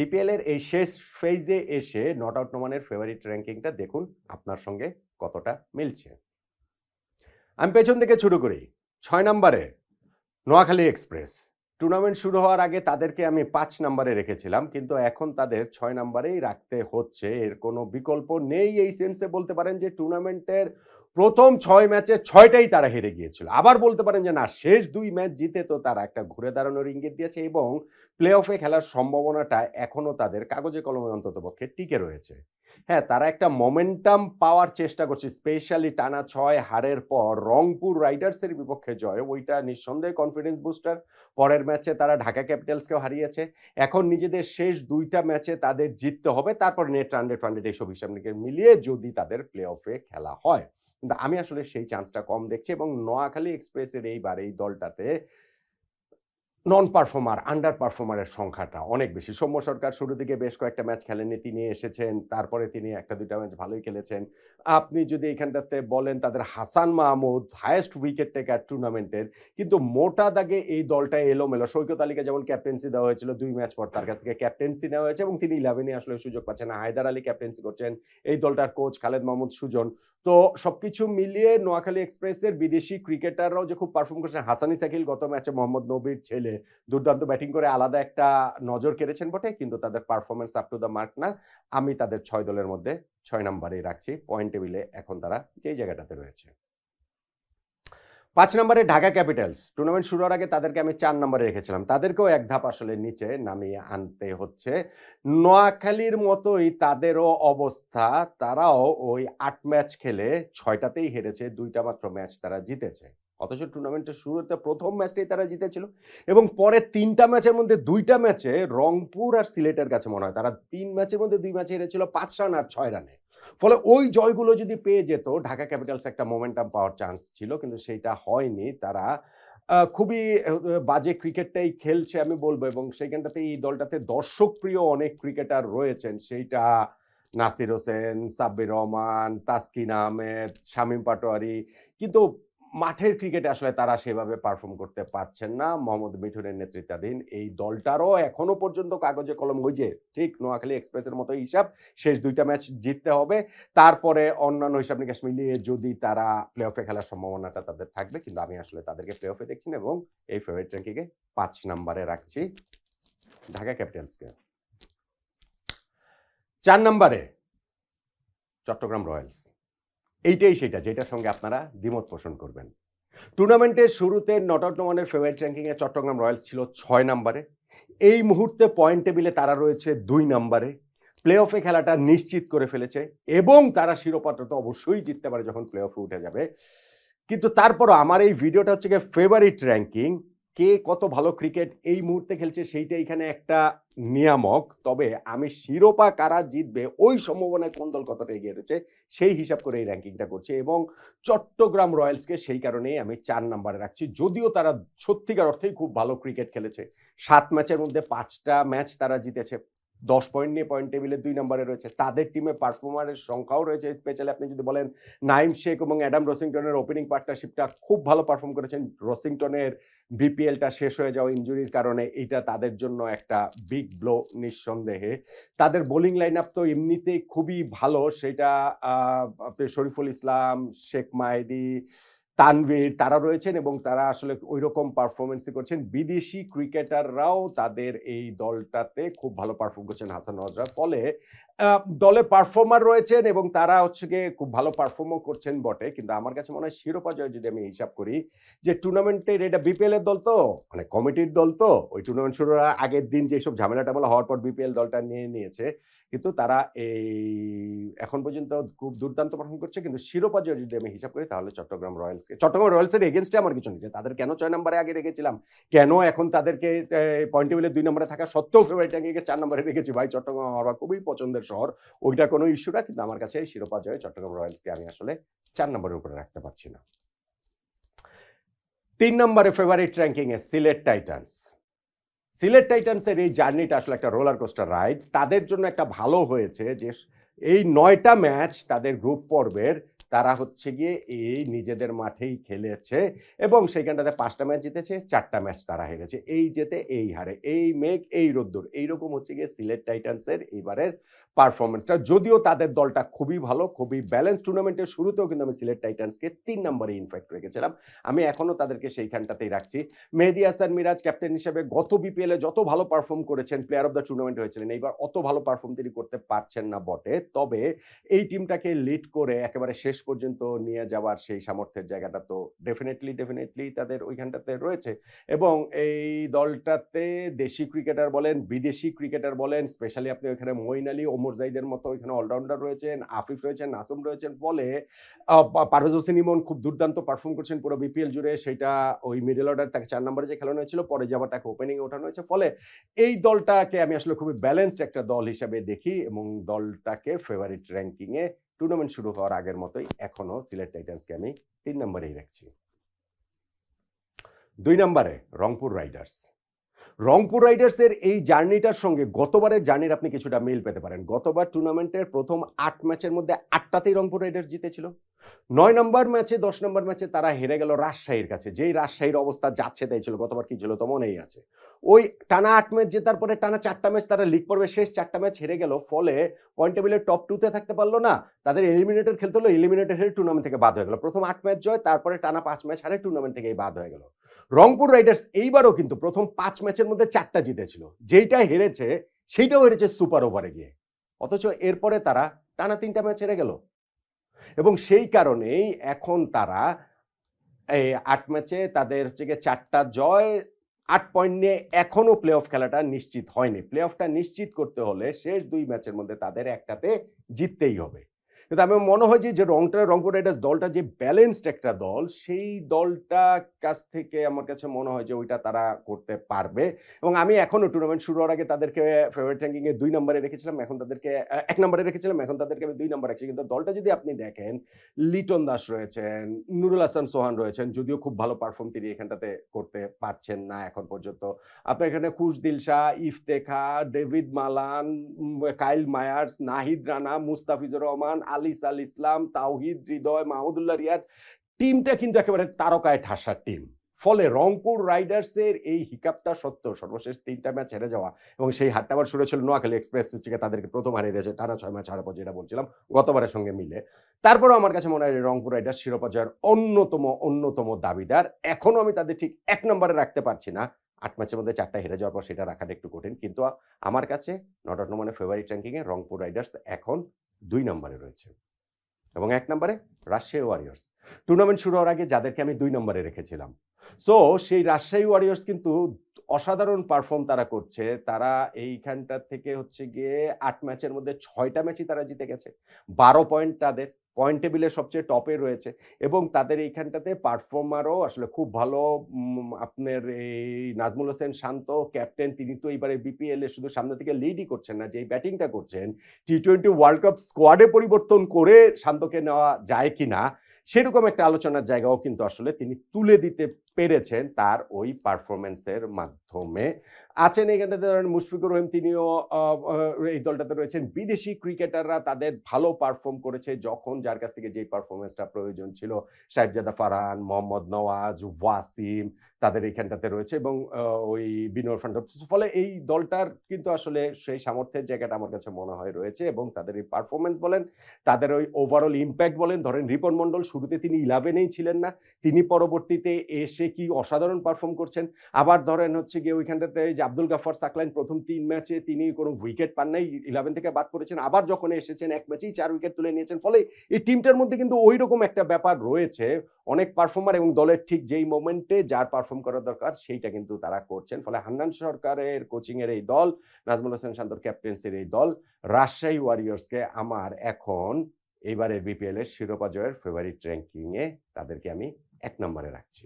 BPL এর এই শেষ ফেজে এসে নট আউট নোমানের ফেভারিট র্যাঙ্কিংটা দেখুন, আপনার সঙ্গে কতটা মিলছে। আমি পেছন থেকে শুরু করি, ছয় নম্বরে নোয়াখালী এক্সপ্রেস টুর্নামেন্ট শুরু হওয়ার আগে তাদেরকে আমি পাঁচ নম্বরে রেখেছিলাম, কিন্তু এখন তাদের ছয় নম্বরেই রাখতে হচ্ছে। এর কোনো বিকল্প নেই। এই সেন্সে বলতে পারেন যে টুর্নামেন্টের প্রথম ছয় ম্যাচে ছয়টাই তারা হেরে গিয়েছিল। আবার বলতে পারেন যে, না, শেষ দুই ম্যাচ জিতে তো তারা একটা ঘুরে দাঁড়ানোর ইঙ্গিত দিয়েছে এবং প্লে অফে খেলার সম্ভাবনাটা এখনও তাদের কাগজে কলমে অন্তত পক্ষে টিকে রয়েছে। হ্যাঁ তারা একটা মোমেন্টাম পাওয়ার চেষ্টা করছে। স্পেশালি টানা ছয় হারের পর রংপুর রাইডার্সের বিপক্ষে জয়, ওইটা নিঃসন্দেহে কনফিডেন্স বুস্টার পরের ম্যাচে তারা ঢাকা ক্যাপিটালসকেও হারিয়েছে। এখন নিজেদের শেষ দুইটা ম্যাচে তাদের জিততে হবে, তারপর নেট হান্ড্রেড হান্ড্রেড এইসব হিসাব নিকেশ মিলিয়ে যদি তাদের প্লে অফে খেলা হয়। কিন্তু আমি আসলে সেই চান্সটা কম দেখছি এবং নোয়াখালী এক্সপ্রেসের এইবার এই দলটাতে নন পারফর্মার আন্ডার পারফর্মারের সংখ্যাটা অনেক বেশি। সৌম্য সরকার শুরু দিকে বেশ কয়েকটা ম্যাচ খেলেননি, তিনি এসেছেন, তারপরে তিনি একটা দুইটা ম্যাচ ভালোই খেলেছেন। আপনি যদি এখানটাতে বলেন তাদের Hasan Mahmud highest wicket taker টুর্নামেন্টের কিন্তু মোটা দাগে এই দলটা এলোমেলো। সৈকত আলীকে যেমন ক্যাপ্টেন্সি দেওয়া হয়েছিল, দুই ম্যাচ পর তার কাছ থেকে ক্যাপ্টেন্সি নেওয়া হয়েছে এবং তিনি ইলেভেনে আসলে সুযোগ পাচ্ছেন হায়দার আলী ক্যাপ্টেন্সি করছেন, এই দলটার কোচ খালেদ মাহমুদ সুজন। তো সবকিছু মিলিয়ে নোয়াখালী এক্সপ্রেসের বিদেশি ক্রিকেটাররাও যে খুব পারফর্ম করছেন হাসানি সাকিল গত ম্যাচে মোহাম্মদ নবীর ছেলে। দুর্দান্ত ব্যাটিং করে আলাদা একটা নজর কেড়েছেন বটে, কিন্তু তাদের performance up to the mark না। আমি তাদের ছয় দলের মধ্যে ছয় নম্বরেই রাখছি। পয়েন্ট টেবিলে এখন তারা যেই জায়গাটাতে রয়েছে। পাঁচ নম্বরে ঢাকা ক্যাপিটালস। টুর্নামেন্ট শুরু হওয়ার আগে তাদেরকে আমি চার নম্বরে রেখেছিলাম। তাদেরকেও এক ধাপ আসলে নিচে নামিয়ে আনতে হচ্ছে। নোয়াখালীর মতোই তাদেরও অবস্থা। তারাও ওই আট ম্যাচ খেলে ছয়টাতেই হেরেছে। দুইটা মাত্র ম্যাচ তারা জিতেছে। অথচ টুর্নামেন্টের শুরুতে প্রথম ম্যাচটাই তারা জিতেছিল এবং পরে তিনটা ম্যাচের মধ্যে দুইটা ম্যাচে রংপুর আর সিলেটের কাছে মনে হয়, তারা তিন ম্যাচের মধ্যে দুই ম্যাচে হেরেছিল পাঁচ রান আর ছয় রানে। ফলে ওই জয়গুলো যদি পেয়ে যেত, ঢাকা ক্যাপিটালস একটা মোমেন্টাম পাওয়ার চান্স ছিল, কিন্তু সেইটা হয়নি। তারা খুবই বাজে ক্রিকেটটাই খেলছে আমি বলব এবং সেইখানটাতে এই দলটাতে দর্শক প্রিয় অনেক ক্রিকেটার রয়েছেন। সেইটা নাসির হোসেন, সাব্বির রহমান, তাসকিন আহমেদ, শামীম পাটোয়ারি। কিন্তু মাঠের ক্রিকেটে আসলে তারা সেভাবে পারফর্ম করতে পারছেন না। মোহাম্মদ মিঠুনের নেতৃত্বাধীন এই দলটারও এখনও পর্যন্ত কাগজে কলম হয়েছে ঠিক নোয়াখালী এক্সপ্রেসের মতো হিসাব, শেষ দুইটা ম্যাচ জিততে হবে। তারপরে অন্যান্য হিসাব নিকাশ মিলিয়ে যদি তারা প্লে অফে খেলার সম্ভাবনাটা তাদের থাকবে, কিন্তু আমি আসলে তাদেরকে প্লে অফে দেখছি এবং এই ফেভারিট র্যাঙ্কিংয়ে পাঁচ নাম্বারে রাখছি ঢাকা ক্যাপিটালসকে চার নম্বরে চট্টগ্রাম রয়্যালস। এইটাই সেটা, যেটার সঙ্গে আপনারা দ্বিমত পোষণ করবেন। টুর্নামেন্টের শুরুতে নট আউট নোমানের ফেভারিট র্যাঙ্কিংয়ে চট্টগ্রাম রয়্যালস ছিল ছয় নম্বরে। এই মুহূর্তে পয়েন্ট টেবিলে তারা রয়েছে দুই নম্বরে। প্লে অফে খেলাটা নিশ্চিত করে ফেলেছে এবং তারা শিরোপাটা তো অবশ্যই জিততে পারে যখন প্লে অফে উঠে যাবে। কিন্তু তারপরও আমার এই ভিডিওটা হচ্ছে গিয়ে ফেভারিট র্যাঙ্কিং কে কত ভালো ক্রিকেট এই মুহূর্তে খেলছে সেইটা এখানে একটা নিয়ামক। তবে আমি শিরোপা কারা জিতবে, ওই সম্ভাবনায় কোন দল কতটা এগিয়ে রয়েছে, সেই হিসাব করে এই র্যাঙ্কিংটা করছে এবং চট্টগ্রাম রয়্যালসকে সেই কারণেই আমি চার নাম্বারে রাখছি। যদিও তারা সত্যিকার অর্থেই খুব ভালো ক্রিকেট খেলেছে, সাত ম্যাচের মধ্যে পাঁচটা ম্যাচ তারা জিতেছে। দশ পয়েন্ট নিয়ে পয়েন্ট টেবিলে দুই নম্বরে রয়েছে। তাদের টিমে পারফর্মারের সংখ্যাও রয়েছে স্পেশালি আপনি যদি বলেন নাইম শেখ এবং অ্যাডাম রসিংটনের ওপেনিং পার্টনারশিপটা খুব ভালো পারফর্ম করেছেন, রসিংটনের বিপিএলটা শেষ হয়ে যাওয়া ইঞ্জুরির কারণে এটা তাদের জন্য একটা বিগ ব্লো নিঃসন্দেহে। তাদের বোলিং লাইন আপ তো এমনিতেই খুবই ভালো। সেটা শরীফুল ইসলাম, শেখ মাহেদি তানভীর তারা রয়েছেন এবং তারা আসলে ওই রকম পারফরমেন্সই করছেন। বিদেশি ক্রিকেটাররাও তাদের এই দলটাতে খুব ভালো পারফর্ম করছেন হাসান ফলে দলে পারফর্মার রয়েছেন এবং তারা হচ্ছে গিয়ে খুব ভালো পারফর্মও করছেন বটে। কিন্তু আমার কাছে মনে হয় শিরোপা জয় যদি আমি হিসাব করি, যে টুর্নামেন্টের এটা বিপিএল এর দল তো মানে কমিটির দল তো, ওই টুর্নামেন্ট শুরুর আগের দিন যেসব ঝামেলা টামেলা হওয়ার পর বিপিএল দলটা নিয়ে নিয়েছে। কিন্তু তারা এই এখন পর্যন্ত খুব দুর্দান্ত পারফর্ম করছে। কিন্তু শিরোপা জয় যদি আমি হিসাব করি, তাহলে চট্টগ্রাম রয়্যালসকে, চট্টগ্রাম রয়্যালসের এগেনস্টে আমার কিছু নেই। তাদের কেন ছয় নম্বরে আগে রেখেছিলাম? কেন এখন তাদেরকে পয়েন্ট টেবিলে দুই নম্বরে থাকা সত্ত্বেও ফেভারিট চার নম্বরে রেখেছি? ভাই, চট্টগ্রাম আমার খুবই পছন্দের শহর। ওইটা কোনো ইস্যু না, কিন্তু আমার কাছে শিরোপা জয় চট্টগ্রাম রয়্যালসকে আমি আসলে চার নম্বরের উপরে রাখতে পারছি না। তিন নম্বরে ফেভারিট র্যাঙ্কিংয়ে সিলেট টাইটান্স সিলেট টাইটান্সের এই জার্নিটা আসলে একটা রোলার কোস্টার রাইড তাদের জন্য একটা ভালো হয়েছে যে এই নয়টা ম্যাচ তাদের গ্রুপ পর্বের তারা হচ্ছে গিয়ে এই নিজেদের মাঠেই খেলেছে এবং সেইখানটাতে পাঁচটা ম্যাচ জিতেছে, চারটা ম্যাচ তারা হেরেছে। এই যেতে এই হারে, এই মেঘ, এই রোদ্দুর, এইরকম হচ্ছে গিয়ে সিলেট টাইটান্সের এবারের পারফরমেন্সটা যদিও তাদের দলটা খুবই ভালো, খুবই ব্যালেন্স টুর্নামেন্টের শুরুতেও কিন্তু আমি সিলেট টাইটান্সকে তিন নম্বরে ইনফ্যাক্ট রেখেছিলাম আমি এখনও তাদেরকে সেইখানটাতেই রাখছি। মেহেদি হাসান মিরাজ ক্যাপ্টেন হিসেবে গত বিপিএলে যত ভালো পারফর্ম করেছেন প্লেয়ার অফ দ্য টুর্নামেন্ট হয়েছিলেন, এইবার অত ভালো পারফর্ম তিনি করতে পারছেন না বটে। তবে এই টিমটাকে লিড করে একেবারে শেষ পর্যন্ত নিয়ে যাওয়ার সেই সামর্থ্যের জায়গাটা তো ডেফিনেটলি ডেফিনেটলি তাদের ওইখানটাতে রয়েছে। এবং এই দলটাতে দেশি ক্রিকেটার বলেন, বিদেশি ক্রিকেটার বলেন স্পেশালি আপনি ওইখানে মঈন আলী, ওমর জাইদের মতো ওইখানে অলরাউন্ডার রয়েছেন, আফিফ রয়েছেন, নাসুম রয়েছেন, ফলে পারভেজ হোসেন ইমন খুব দুর্দান্ত পারফর্ম করছেন পুরো বিপিএল জুড়ে, সেটা ওই মিডল অর্ডার তাকে চার নম্বরে যে খেলানো হয়েছিল, পরে যে আবার তাকে ওপেনিং ওঠানো হয়েছে। ফলে এই দলটাকে আমি আসলে খুবই ব্যালেন্সড একটা দল হিসাবে দেখি এবং দলটাকে ফেভারিট র্যাঙ্কিংয়ে টুর্নামেন্ট শুরু হওয়ার আগের মতোই এখনও সিলেট টাইটান্সকে আমি তিন নম্বরেই রাখছি। দুই নম্বরে রংপুর রাইডার্স রংপুর রাইডার্সের এই জার্নিটার সঙ্গে গতবারের জার্নির আপনি কিছুটা মিল পেতে পারেন। গতবার টুর্নামেন্টের প্রথম আট ম্যাচের মধ্যে আটটাতেই রংপুর রাইডার্স জিতেছিল। নয় নম্বর ম্যাচে, দশ নম্বর ম্যাচে তারা হেরে গেল রাজশাহীর কাছে। যেই রাজশাহীর অবস্থা যাচ্ছে, তাই ছিল, গতবার কি ছিল তো মনেই আছে। ওই টানা আট ম্যাচ জেতার পরে টানা চারটা ম্যাচ তারা লিগ পর্বে শেষ চারটা ম্যাচ হেরে গেল, ফলে পয়েন্ট টেবিলের টপ টুতে থাকতে পারল না। তাদের এলিমিনেটর খেলতে হলো এলিমিনেটর হেরে টুর্নামেন্ট থেকে বাদ হয়ে গেল। প্রথম আট ম্যাচ জয়, তারপরে টানা পাঁচ ম্যাচ হারে টুর্নামেন্ট থেকেই বাদ হয়ে গেল। রংপুর রাইডার্স এইবারও কিন্তু প্রথম পাঁচ ম্যাচের মধ্যে চারটা জিতেছিল। যেইটা হেরেছে, সেইটাও হেরেছে সুপার ওভারে গিয়ে। অথচ এরপরে তারা টানা তিনটা ম্যাচ হেরে গেল। এবং সেই কারণেই এখন তারা, এই আট ম্যাচে তাদের হচ্ছে গিয়ে চারটা জয়, আট পয়েন্ট নিয়ে এখনও প্লে অফ খেলাটা নিশ্চিত হয়নি। প্লে অফটা নিশ্চিত করতে হলে শেষ দুই ম্যাচের মধ্যে তাদের একটাতে জিততেই হবে। কিন্তু আমার মনে হয় যে যে রংটা, রংপুর রাইডার্স দলটা যে ব্যালেন্সড একটা দল, সেই দলটা কাছ থেকে আমার কাছে মনে হয় যে ওইটা তারা করতে পারবে। এবং আমি এখনও টুর্নামেন্ট শুরু হওয়ার আগে তাদেরকে ফেভারিট র্যাঙ্কিং এ দুই নম্বরে রেখেছিলাম, এখন তাদেরকে এক নম্বরে রেখেছিলাম, এখন তাদেরকে আমি দুই নম্বর রাখছি। কিন্তু দলটা যদি আপনি দেখেন, লিটন দাস রয়েছেন, নুরুল হাসান সোহান রয়েছেন, যদিও খুব ভালো পারফর্ম তিনি এখানটাতে করতে পারছেন না এখন পর্যন্ত। আপনার এখানে খুশ Dilshan Iftikhar David Malan Kyle Mayers, Nahid Rana, Mustafizur Rahman Alis Al Islam, Towhid, Hridoy, Mahmudullah Riaz, টিমটা কিন্তু একেবারে তারকায় ঠাসার টিম। ফলে রংপুর রাইডার্সের এই হিকাপটা সত্ত্বেও সর্বশেষ তিনটা ম্যাচ হেরে যাওয়া এবং সেই হারটা আবার শুরু ছিল নোয়াখালী এক্সপ্রেস হচ্ছে তাদেরকে প্রথম হারিয়ে দিয়েছে, টানা ছয় ম্যাচ হারার যেটা বলছিলাম, গতবারের সঙ্গে মিলে। তারপরেও আমার কাছে মনে হয় রংপুর রাইডার্স শিরোপা জয়ের অন্যতম অন্যতম দাবিদার। এখনও আমি তাদের ঠিক এক নম্বরে রাখতে পারছি না। আট ম্যাচের মধ্যে চারটা হেরে যাওয়ার পর সেটা রাখাটা একটু কঠিন। কিন্তু আমার কাছে নট আউট মানে ফেভারিট র্যাঙ্কিংয়ে রংপুর রাইডার্স এখন দুই নম্বরে রয়েছে এবং এক নম্বরে রাজশাহী ওয়ারিয়ার্স টুর্নামেন্ট শুরু হওয়ার আগে যাদেরকে আমি দুই নম্বরে রেখেছিলাম। সো সেই রাজশাহী ওয়ারিয়ার্স কিন্তু অসাধারণ পারফর্ম তারা করছে। তারা এইখানটা থেকে হচ্ছে গিয়ে আট ম্যাচের মধ্যে ছয়টা ম্যাচই তারা জিতে গেছে। বারো পয়েন্ট তাদের। পয়েন্ট টেবিলের সবচেয়ে টপে রয়েছে এবং তাদের এইখানটাতে পারফর্মারও আসলে খুব ভালো আপনার এই নাজমুল হোসেন শান্ত ক্যাপ্টেন তিনি তো এইবারে বিপিএল এ শুধু সামনে থেকে লিডই করছেন না যে এই ব্যাটিংটা করছেন টি টোয়েন্টি ওয়ার্ল্ড কাপ স্কোয়াডে পরিবর্তন করে শান্তকে নেওয়া যায় কিনা, সেরকম একটা আলোচনার জায়গাও কিন্তু আসলে তিনি তুলে দিতে পেরেছেন তার ওই পারফরমেন্সের মাধ্যমে। আছেন এখানটাতে ধরেন মুশফিকুর রহিম, তিনিও এই দলটাতে রয়েছেন। বিদেশি ক্রিকেটাররা তাদের ভালো পারফর্ম করেছে যখন, যার কাছ থেকে যেই পারফরমেন্সটা প্রয়োজন ছিল। সাহেবজাদা ফারহান, মোহাম্মদ নওয়াজ, ওয়াসিম তাদের এইখানটাতে রয়েছে এবং ওই বিনোর ফান্ড ফলে এই দলটার কিন্তু আসলে সেই সামর্থ্যের জায়গাটা আমার কাছে মনে হয় রয়েছে এবং তাদের এই পারফরমেন্স বলেন, তাদের ওই ওভারঅল ইম্প্যাক্ট বলেন, ধরেন রিপন মণ্ডল শুরুতে তিনি ইলেভেনেই ছিলেন না, তিনি পরবর্তীতে এসে কি অসাধারণ পারফর্ম করছেন? আবার ধরেন হচ্ছে গিয়ে ওইখানটাতে আব্দুল গাফার সাকলাইন প্রথম তিন ম্যাচে তিনি কোনো উইকেট পান নাই ইলেভেন থেকে বাদ করেছেন আবার যখন এসেছেন এক ম্যাচেই চার উইকেট তুলে নিয়েছেন, ফলে এই টিমটার মধ্যে কিন্তু ওই রকম একটা ব্যাপার রয়েছে, অনেক পারফর্মার এবং দলের ঠিক যেই মোমেন্টে যার পারফর্ম করা দরকার সেইটা কিন্তু তারা করছেন, ফলে হান্নান সরকারের কোচিং এর এই দল, নাজমুল হোসেন শান্তর ক্যাপ্টেন্সির এই দল, রাজশাহী ওয়ারিয়র্সকে আমার এখন এইবারের বিপিএল এর শিরোপা জয়ের ফেভারিট র্যাঙ্কিংয়ে তাদেরকে আমি এক নম্বরে রাখছি।